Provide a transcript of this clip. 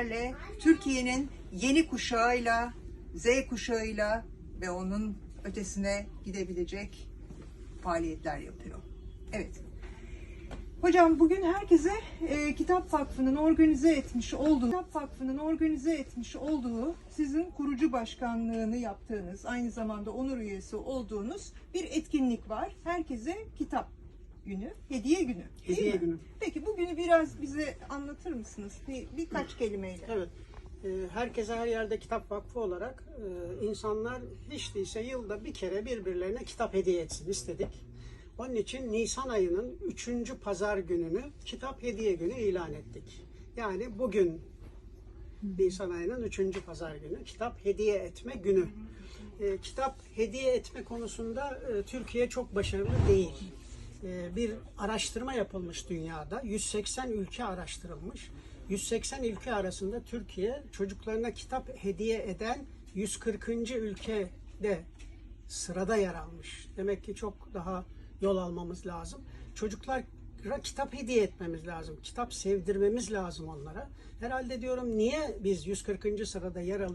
Sizlerle Türkiye'nin yeni kuşağıyla, Z kuşağıyla ve onun ötesine gidebilecek faaliyetler yapıyor. Evet. Hocam bugün herkese e, Kitap Vakfı'nın organize etmiş olduğu, Kitap Vakfı'nın organize etmiş olduğu, sizin kurucu başkanlığını yaptığınız, aynı zamanda onur üyesi olduğunuz bir etkinlik var. Herkese kitap günü, hediye günü. Hediye mi? günü. Peki bugünü biraz bize anlatır mısınız? Bir, birkaç kelimeyle. Evet. Ee, Herkese her yerde kitap vakfı olarak e, insanlar hiç değilse yılda bir kere birbirlerine kitap hediye etsin istedik. Onun için Nisan ayının 3. pazar gününü kitap hediye günü ilan ettik. Yani bugün Nisan ayının 3. pazar günü kitap hediye etme günü. E, kitap hediye etme konusunda e, Türkiye çok başarılı değil. E, bir araştırma yapılmış dünyada. 180 ülke araştırılmış. 180 ülke arasında Türkiye çocuklarına kitap hediye eden 140. ülkede sırada yer almış. Demek ki çok daha yol almamız lazım. Çocuklara kitap hediye etmemiz lazım. Kitap sevdirmemiz lazım onlara. Herhalde diyorum niye biz 140. sırada yer alıyoruz?